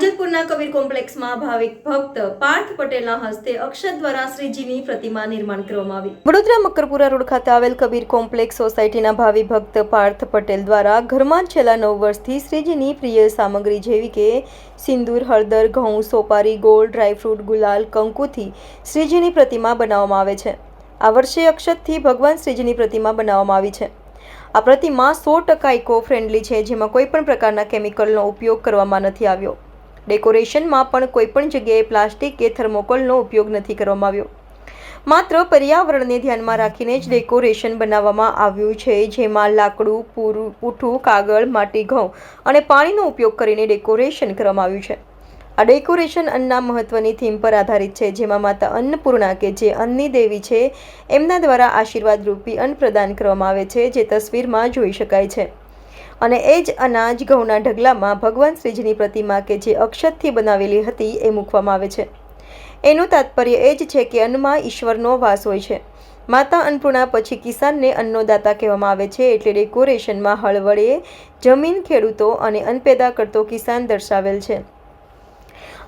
સોસાયટીના કબીર કોમ્પ્લેક્સમાં ભાવિક ભક્ત પાર્થ પટેલના હસ્તે અક્ષત દ્વારા શ્રીજીની પ્રતિમા નિર્માણ કરવામાં આવી. વડોદરા મકરપુરા રોડ ખાતે આવેલ કબીર કોમ્પ્લેક્સ સોસાયટીના ભાવિ ભક્ત પાર્થ પટેલ દ્વારા ઘરમાં છેલ્લા નવ વર્ષથી શ્રીજીની પ્રિય સામગ્રી જેવી કે સિંદૂર, હળદર, ઘઉં, સોપારી, ગોળ ડ્રાયફ્રૂટ ગુલાલ, કંકુથી શ્રીજીની પ્રતિમા બનાવવામાં આવે છે. આ વર્ષે અક્ષતથી ભગવાન શ્રીજીની પ્રતિમા બનાવવામાં આવી છે. આ પ્રતિમા સો ટકા ઇકો ફ્રેન્ડલી છે, જેમાં કોઈ પણ પ્રકારના કેમિકલનો ઉપયોગ કરવામાં નથી આવ્યો. ડેકોરેશનમાં પણ કોઈપણ જગ્યાએ પ્લાસ્ટિક કે થર્મોકોલનો ઉપયોગ નથી કરવામાં આવ્યો. માત્ર પર્યાવરણને ધ્યાનમાં રાખીને જ ડેકોરેશન બનાવવામાં આવ્યું છે, જેમાં લાકડું, પૂરું, પૂઠું, કાગળ, માટી, ઘઉં અને પાણીનો ઉપયોગ કરીને ડેકોરેશન કરવામાં આવ્યું છે. આ ડેકોરેશન અન્નના મહત્વની થીમ પર આધારિત છે, જેમાં માતા અન્નપૂર્ણા કે જે અન્નની દેવી છે, એમના દ્વારા આશીર્વાદ રૂપી અન્ન પ્રદાન કરવામાં આવે છે, જે તસવીરમાં જોઈ શકાય છે. અને એ જ અનાજ ઘઉંના ઢગલામાં ભગવાન શ્રીજીની પ્રતિમા કે જે અક્ષતથી બનાવેલી હતી એ મૂકવામાં આવે છે. એનું તાત્પર્ય એ જ છે કે અન્નમાં ઈશ્વરનો વાસ હોય છે. માતા અન્નપૂર્ણા પછી કિસાનને અન્નદાતા કહેવામાં આવે છે એટલે ડેકોરેશનમાં હળ વડે જમીન ખેડૂતો અને અન્ન પેદા કરતો કિસાન દર્શાવેલ છે.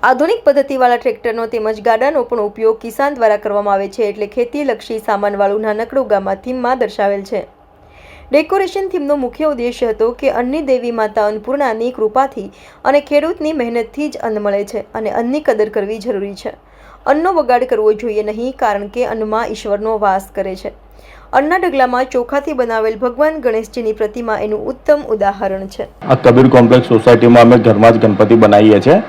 આધુનિક પદ્ધતિવાળા ટ્રેક્ટરનો તેમજ ગાડાનો પણ ઉપયોગ કિસાન દ્વારા કરવામાં આવે છે એટલે ખેતીલક્ષી સામાનવાળું નાનકડું ગામમાં થીમમાં દર્શાવેલ છે. ડેકોરેશન થીમનો મુખ્ય ઉદ્દેશ્ય હતો કે અન્ની દેવી માતા અન્નપૂર્ણાની કૃપાથી અને ખેડૂતની મહેનતથી જ અન્ન મળે છે અને અન્નની કદર કરવી જરૂરી છે. અન્નનો બગાડ કરવો જોઈએ નહીં કારણ કે અન્નમાં ઈશ્વરનો વાસ કરે છે. અન્ના ડગલામાં ચોખાથી બનાવેલ ભગવાન ગણેશજીની પ્રતિમા એનું ઉત્તમ ઉદાહરણ છે. આ કબીર કોમ્પ્લેક્સ સોસાયટીમાં અમે ઘરમાં જ ગણપતિ બનાવીએ છીએ.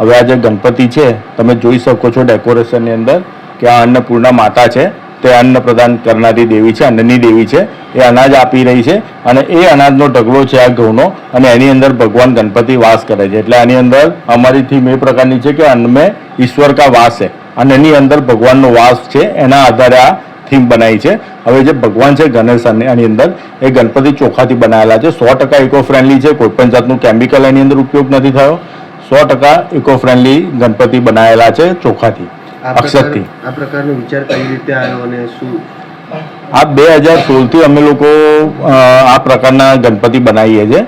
હવે આ જે ગણપતિ છે, તમે જોઈ શકો છો ડેકોરેશનની અંદર કે આ અન્નપૂર્ણા માતા છે. તે અન્ન પ્રદાન કરનારી દેવી છે, અન્નની દેવી છે. એ અનાજ આપી રહી છે અને એ અનાજનો ઢગલો છે આ ઘઉંનો અને એની અંદર ભગવાન ગણપતિ વાસ કરે છે. એટલે આની અંદર અમારી થીમ એ પ્રકારની છે કે અન્ન મેં ઈશ્વર કા વાસ છે અને એની અંદર ભગવાનનો વાસ છે એના આધારે આ થીમ બનાવી છે. હવે જે ભગવાન છે ગણેશ એની અંદર એ ગણપતિ ચોખાથી બનાવેલા છે. સો ટકા ઇકો ફ્રેન્ડલી છે કોઈ પણ જાતનું કેમિકલ એની અંદર ઉપયોગ નથી થયો. સો ટકા ઇકો ફ્રેન્ડલી ગણપતિ બનાવેલા છે ચોખાથી અક્ષરથી. આ પ્રકારનો વિચાર કઈ રીતે આવ્યો અને શું આ બે હજાર સોળથી અમે લોકો આ પ્રકારના ગણપતિ બનાવીએ છીએ.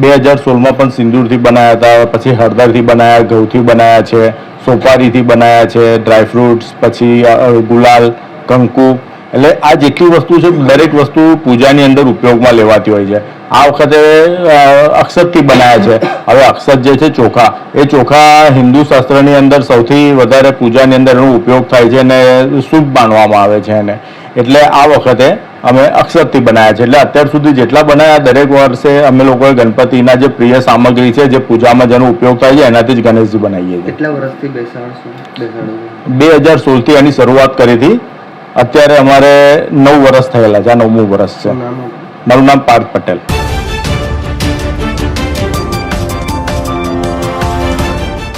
બે હજાર સોળમાં પણ સિંદૂરથી બનાવ્યા હતા, પછી હળદરથી બનાવ્યા ઘઉંથી બનાવ્યા છે, સોપારીથી બનાવ્યા છે ડ્રાયફ્રૂટ્સ પછી ગુલાલ, કંકુ. એટલે આ જેટલી વસ્તુ છે, દરેક વસ્તુ પૂજાની અંદર ઉપયોગમાં લેવાતી હોય છે. આ વખતે અક્ષતથી બનાવ્યા છે. હવે અક્ષત જે છે, ચોખા. એ ચોખા હિન્દુ શાસ્ત્રની અંદર સૌથી વધારે પૂજાની અંદર એનો ઉપયોગ થાય છે અને શુભ માનવામાં આવે છે એને. એટલે આ વખતે અમે અક્ષરથી બનાવ્યા છે. એટલે અત્યાર સુધી જેટલા બનાવ્યા દરેક વર્ષે અમે લોકોએ ગણપતિના જે પ્રિય સામગ્રી છે જે પૂજામાં જેનો ઉપયોગ થાય છે એનાથી જ ગણેશજી બનાવીએ છીએ. કેટલા વર્ષથી બેસાડશું બે હજાર સોળથી એની શરૂઆત કરી હતી. અત્યારે અમારે નવ વર્ષ થયેલા છે આ નવમું વર્ષ છે? મારું નામ પાર્થ પટેલ.